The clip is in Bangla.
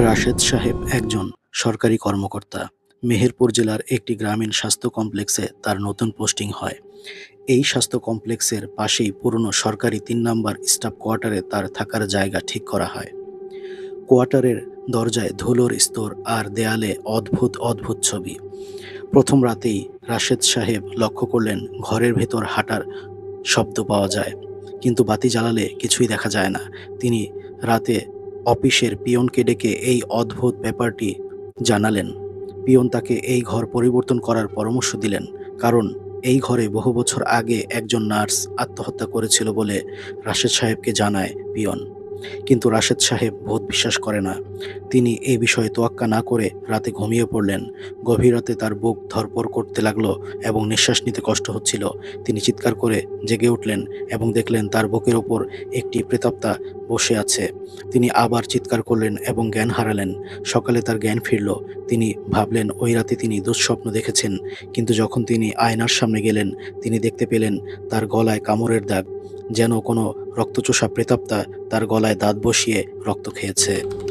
রাশেদ সাহেব একজন সরকারি কর্মকর্তা। মেহেরপুর জেলার একটি গ্রামীণ স্বাস্থ্য কমপ্লেক্সে তার নতুন পোস্টিং হয়। এই স্বাস্থ্য কমপ্লেক্সের পাশেই পুরনো সরকারি তিন নম্বর স্টাফ কোয়ার্টারে তার থাকার জায়গা ঠিক করা হয়। কোয়ার্টারের দরজায় ধুলোর স্তর আর দেয়ালে অদ্ভুত অদ্ভুত ছবি। প্রথম রাতেই রাশেদ সাহেব লক্ষ্য করলেন ঘরের ভেতর হাঁটার শব্দ পাওয়া যায়। কিন্তু বাতি জ্বালালে কিছুই দেখা যায় না। তিনি রাতে অফিসের পিয়নকে ডেকে এই অদ্ভুত ব্যাপারটি জানালেন। পিয়ন তাকে এই ঘর পরিবর্তন করার পরামর্শ দিলেন, কারণ এই ঘরে বহু বছর আগে একজন নার্স আত্মহত্যা করেছিল বলে রাশেদ সাহেবকে জানায় পিয়ন। কিন্তু রাশেদ সাহেব ভূত বিশ্বাস করে না। তিনি এই বিষয়ে তোয়াক্কা না করে রাতে ঘুমিয়ে পড়লেন। গভীর রাতে তার বুক ধরপর করতে লাগল এবং নিঃশ্বাস নিতে কষ্ট হচ্ছিল। তিনি চিৎকার করে জেগে উঠলেন এবং দেখলেন তার বুকের ওপর একটি প্রেতাত্মা বসে আছে। তিনি আবার চিৎকার করলেন এবং জ্ঞান হারালেন। সকালে তার জ্ঞান ফিরল। তিনি ভাবলেন, ওই রাতে তিনি দুঃস্বপ্ন দেখেছেন। কিন্তু যখন তিনি আয়নার সামনে গেলেন, তিনি দেখতে পেলেন তার গলায় কামড়ের দাগ। যেন কোনো রক্তচোষা প্রেতাপ্তা তার গলায় দাঁত বসিয়ে রক্ত খেয়েছে।